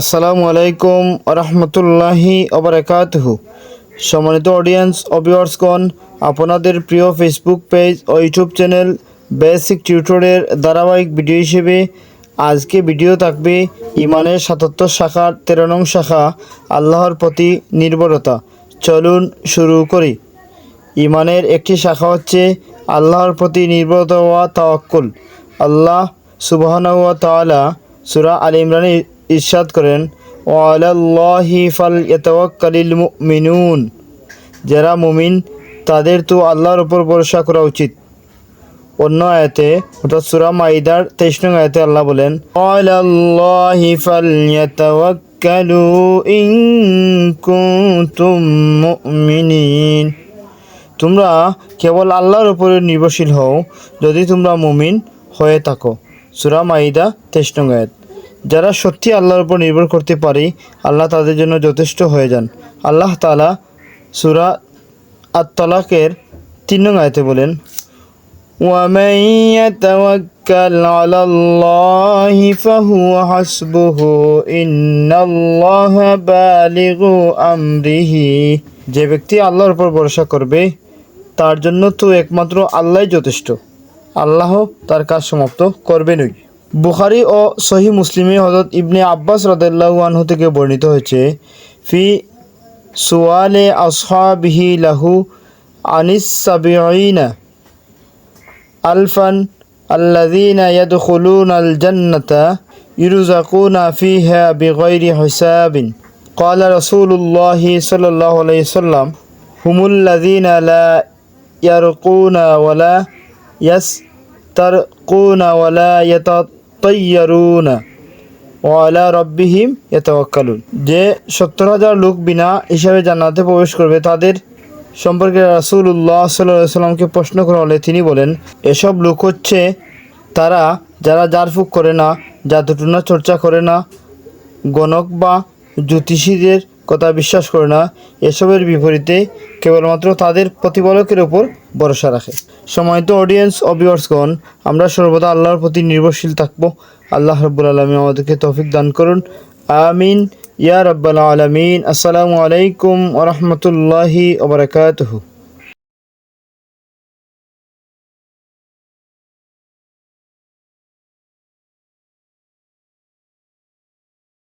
আসসালামু আলাইকুম রহমতুল্লাহি ওবরাকাতহ সম্মানিত অডিয়েন্স অবিয়ার্সগণ আপনাদের প্রিয় ফেসবুক পেজ ও ইউটিউব চ্যানেল বেসিক টিউটোরিয়াল ধারাবাহিক ভিডিও হিসেবে আজকে ভিডিও থাকবে ইমানের সাতাত্তর শাখার তেরো নং শাখা, আল্লাহর প্রতি নির্ভরতা। চলুন শুরু করি। ইমানের একটি শাখা হচ্ছে আল্লাহর প্রতি নির্ভরতা হওয়া তাওয়াক্কুল। আল্লাহ সুবহানাহু ওয়া তাআলা সূরা আল ইমরানে ইরশাদ করেন মুমিনুন যারা মুমিন, তাদের তো আল্লাহর উপর ভরসা করা উচিত। অন্য আয়াতে, অর্থাৎ সূরা মাইদার তেইশ নং আয়াতে আল্লাহ বলেন ইন তোমরা কেবল আল্লাহর উপরে নির্ভরশীল হও, যদি তোমরা মুমিন হয়ে থাকো। সুরা মাইদা তেইশ নং যারা সত্যি আল্লাহর উপর নির্ভর করতে পারে আল্লাহ তাদের জন্য যথেষ্ট হয়ে যান আল্লাহ তালা সুরা আত্মালাকের তিন নং আয়তে বলেন ومن يتوكل على الله فهو حسبه إن الله بالغ أمره যে ব্যক্তি আল্লাহর উপর ভরসা করবে তার জন্য তো একমাত্র আল্লাহই যথেষ্ট আল্লাহ তার কাজ সমাপ্ত করবেনই বুখারি ও সহি মুসলিমে হজরত ইবনে আব্বাস রদাল্লাহু আনহু থেকে বর্ণিত হয়েছে ফি সুয়ালে আসহাবিহি লাহু আনিস সাবিঈনা আলফান আল্লাযীনা ইয়াদখুলুনা আল জান্নাতা ইরজাকুনা ফিহা বিগাইরি হিসাবিন قال رسول الله صلى الله عليه وسلم هم الذين لا يرقون ولا يسترقون ولا ইয়ারুন ইয়াতাত্তাইয়ারুন ওয়ালা রব্বিহিম ইয়াতাওয়াক্কালুন যে সত্তর হাজার লোক বিনা হিসাবে জান্নাতে প্রবেশ করবে, তাদের সম্পর্কে রাসুল্লাহ সাল্লামকে প্রশ্ন করা হলে তিনি বলেন, এসব লোক হচ্ছে তারা যারা জারফুক করে না, জাদুটুনা চর্চা করে না, গণক বা জ্যোতিষীদের কথা বিশ্বাস করে না। এসবের বিপরীতে কেবলমাত্র তাদের প্রতিপালকের ওপর ভরসা রাখে। সময়ত অডিয়েন্স অভিওয়ার্সগণ আমরা সর্বদা আল্লাহর প্রতি নির্ভরশীল থাকব। আল্লাহ রব্বুল আলমী আমাদেরকে তৌফিক দান করুন। আমিন। ইয়া রব্বাল আলমিন। আসসালামু আলাইকুম ওরহমতুল্লাহি ওবরাকাতহু